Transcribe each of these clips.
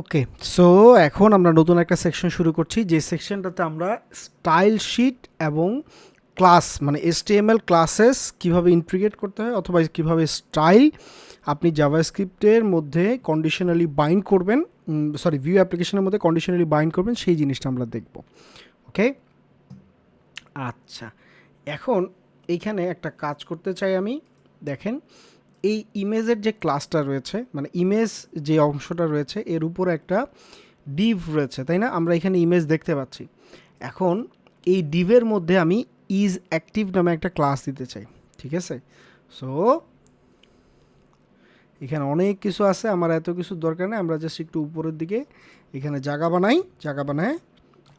Okay so এখন আমরা নতুন একটা সেকশন শুরু করছি। যে সেকশনটাতে আমরা স্টাইল শিট এবং ক্লাস মানে এসটিএমএল ক্লাসেস কীভাবে ইন্টিগ্রেট করতে হয় অথবা কীভাবে স্টাইল আপনি জাভাস্ক্রিপ্টের মধ্যে কন্ডিশনালি বাইন্ড করবেন সরি ভিউ অ্যাপ্লিকেশনের মধ্যে কন্ডিশনালি বাইন্ড করবেন, সেই জিনিসটা আমরা দেখব। ওকে আচ্ছা এখন এইখানে একটা কাজ করতে চাই আমি। দেখেন এই ইমেজের যে ক্লাসটা রয়েছে মানে ইমেজ যে অংশটা রয়েছে, এর উপরে একটা ডিভ রয়েছে, তাই না? আমরা এখানে ইমেজ দেখতে পাচ্ছি। এখন এই ডিভের মধ্যে আমি ইজ অ্যাক্টিভ নামে একটা ক্লাস দিতে চাই, ঠিক আছে? সো এখানে অনেক কিছু আছে, আমার এত কিছু দরকার নেই, আমরা জাস্ট একটু উপরের দিকে এখানে জায়গা বানাই, জায়গা বানায়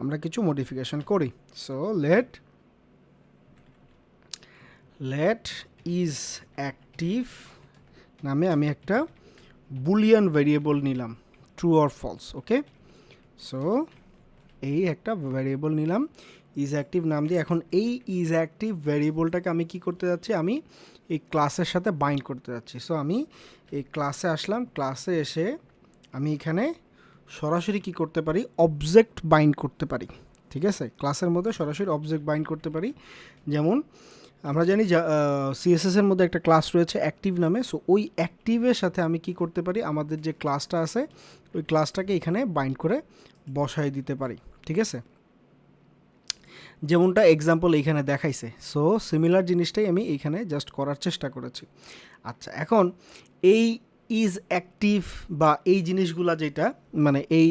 আমরা কিছু মডিফিকেশন করি। So let let is active নামে আমি একটা বুলিয়ান ভেরিয়েবল নিলাম true or false okay so এই একটা ভ্যারিয়েবল নিলাম ইজ অ্যাক্টিভ নাম দিয়ে। এখন এই ইজ অ্যাক্টিভ ভ্যারিয়েবলটাকে আমি কি করতে যাচ্ছি? আমি এই ক্লাসের সাথে বাইন্ড করতে যাচ্ছি। সো আমি এই ক্লাসে আসলাম ক্লাসে এসে আমি এখানে সরাসরি কি করতে পারি? অবজেক্ট বাইন্ড করতে পারি, ঠিক আছে? ক্লাসের মধ্যে সরাসরি অবজেক্ট বাইন্ড করতে পারি। যেমন আমরা জানি সিএসএস এর মধ্যে একটা ক্লাস রয়েছে অ্যাক্টিভ নামে সো ওই অ্যাক্টিভের সাথে আমি কি করতে পারি? আমাদের যে ক্লাসটা আছে, ওই ক্লাসটাকে এখানে বাইন্ড করে বসায় দিতে পারি, ঠিক আছে? যেমনটা এক্সাম্পল এইখানে দেখাইছে সো সিমিলার জিনিসটাই আমি এইখানে জাস্ট করার চেষ্টা করেছি। আচ্ছা এখন এই ইজ অ্যাক্টিভ বা এই জিনিসগুলা যেটা মানে এই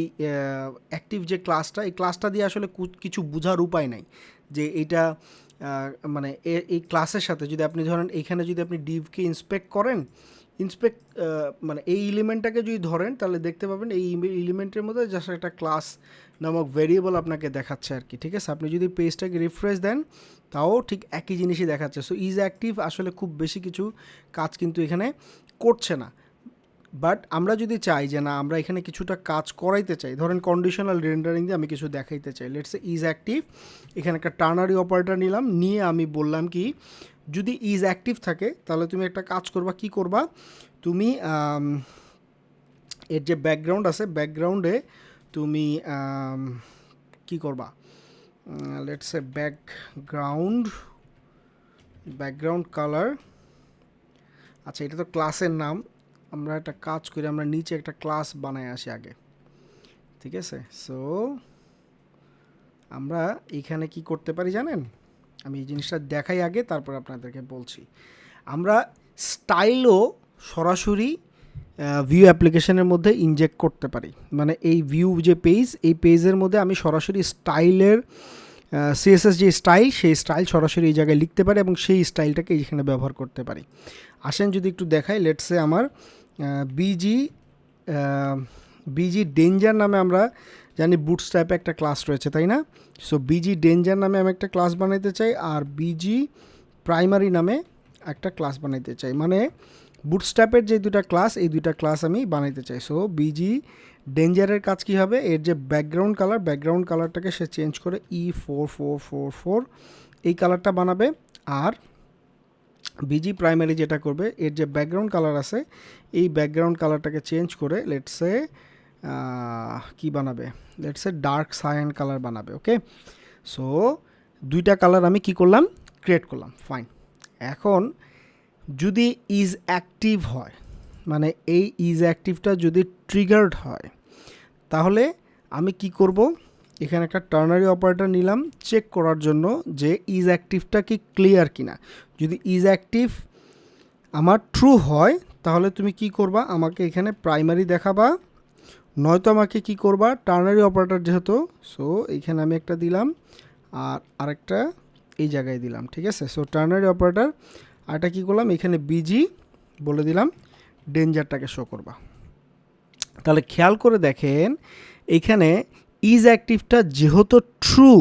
অ্যাক্টিভ যে ক্লাসটা এই ক্লাসটা দিয়ে আসলে কিছু বোঝার উপায় নাই, যে এইটা মানে এই ক্লাসের সাথে যদি আপনি ধরেন এইখানে যদি আপনি ডিভকে ইন্সপেক্ট করেন ইন্সপেক্ট মানে এই এলিমেন্টটাকে যদি ধরেন, তাহলে দেখতে পাবেন এই এলিমেন্টের মধ্যে জাস্ট একটা ক্লাস নামক ভেরিয়েবল আপনাকে দেখাচ্ছে আর কি ঠিক আছে? আপনি যদি পেজটাকে রিফ্রেশ দেন, তাও ঠিক একই জিনিসই দেখাচ্ছে। সো ইজ অ্যাক্টিভ আসলে খুব বেশি কিছু কাজ কিন্তু এখানে করছে না। বাট আমরা যদি চাই যে না, আমরা এখানে কিছুটা কাজ করাইতে চাই, ধরেন কন্ডিশনাল রেন্ডারিং দিয়ে আমি কিছু দেখাইতে চাই লেটস ইজ অ্যাক্টিভ এখানে একটা টার্নারি অপারেটর নিলাম, নিয়ে আমি বললাম কি, যদি ইজ অ্যাক্টিভ থাকে, তাহলে তুমি একটা কাজ করবা, কি করবা? তুমি এর যে ব্যাকগ্রাউন্ড আছে ব্যাকগ্রাউন্ডে তুমি কি করবা? Let's a background background colour আচ্ছা এটা তো ক্লাসের নাম আমরা একটা কাজ করি, আমরা নিচে একটা ক্লাস বানায় আসি আগে। ঠিক আছে? সো আমরা এখানে কি করতে পারি জানেন? আমি এই জিনিসটা দেখাই আগে, তারপর আপনাদেরকে বলছি। আমরা স্টাইলও সরাসরি ভিউ অ্যাপ্লিকেশনের মধ্যে ইনজেক্ট করতে পারি। মানে এই ভিউ যে পেজ এই পেজের মধ্যে আমি সরাসরি স্টাইলের সিএসএস যে স্টাইল সেই স্টাইল সরাসরি এই জায়গায় লিখতে পারি এবং সেই স্টাইলটাকে এখানে ব্যবহার করতে পারি। আসেন যদি একটু দেখাই লেটসে আমার বিজি বিজি ডেঞ্জার নামে আমরা জানি বুটস টাইপে একটা ক্লাস রয়েছে, তাই না? সো বিজি ডেঞ্জার নামে আমি একটা ক্লাস বানাইতে চাই আর বিজি প্রাইমারি নামে একটা ক্লাস বানাইতে চাই। মানে বুটস্ট্যাপের যে দুটা ক্লাস এই দুইটা ক্লাস আমি বানাইতে চাই। সো বিজি ডেঞ্জারের কাজ কী হবে? এর যে ব্যাকগ্রাউন্ড কালার ব্যাকগ্রাউন্ড কালারটাকে সে চেঞ্জ করে E four four four four এই কালারটা বানাবে। আর বিজি প্রাইমারি যেটা করবে, এর যে ব্যাকগ্রাউন্ড কালার আছে, এই ব্যাকগ্রাউন্ড কালারটাকে চেঞ্জ করে লেটসে কি বানাবে? লেটসে ডার্ক সায়ান কালার বানাবে ওকে সো দুইটা কালার আমি কি করলাম? ক্রিয়েট করলাম ফাইন এখন, যদি ইজ অ্যাক্টিভ হয় মানে এই ইজ অ্যাক্টিভটা যদি ট্রিগার্ড হয়, তাহলে আমি কি করব? এখানে একটা টার্নারি অপারেটর নিলাম চেক করার জন্য যে ইজ অ্যাক্টিভটা কি ক্লিয়ার কিনা। যদি ইজ অ্যাক্টিভ আমার ট্রু হয়, তাহলে তুমি কি করবা? আমাকে এখানে প্রাইমারি দেখাবা। নয়তো আমাকে কি করবা? টার্নারি অপারেটর যেহেতু সো এইখানে আমি একটা দিলাম আর আরেকটা এই জায়গায় দিলাম, ঠিক আছে? সো টার্নারি অপারেটর আরটা কী করলাম? এখানে বিজি বলে দিলাম ডেঞ্জারটাকে শো করবা। তাহলে খেয়াল করে দেখেন, এখানে ইজ অ্যাক্টিভটা যেহেতু ট্রু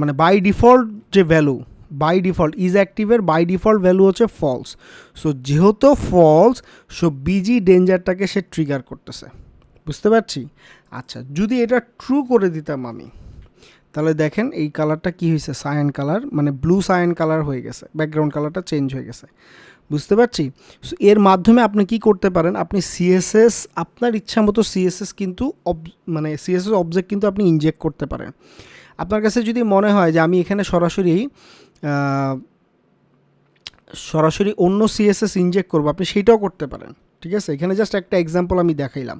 মানে বাই ডিফল্ট যে ভ্যালু বাই ডিফল্ট ইজ অ্যাক্টিভের বাই ডিফল্ট ভ্যালু হচ্ছে ফলস সো যেহেতু ফলস সো বিজি ডেঞ্জারটাকে সে ট্রিগার করতেছে। বুঝতে পারছি? আচ্ছা যদি এটা ট্রু করে দিতাম আমি, তাহলে দেখেন এই কালারটা কি হয়েছে? সায়ান কালার মানে ব্লু সায়ান কালার হয়ে গেছে ব্যাকগ্রাউন্ড কালারটা চেঞ্জ হয়ে গেছে। বুঝতে পারছি? এর মাধ্যমে আপনি কি করতে পারেন? আপনি সিএসএস আপনার ইচ্ছা মতো সিএসএস কিন্তু মানে সিএসএস অবজেক্ট কিন্তু আপনি ইনজেক্ট করতে পারেন। আপনার কাছে যদি মনে হয় যে আমি এখানে সরাসরি সরাসরি অন্য সিএসএস ইনজেক্ট করব, আপনি সেটাও করতে পারেন। ঠিক আছে? এখানে জাস্ট একটা এক্সাম্পল আমি দেখাইলাম।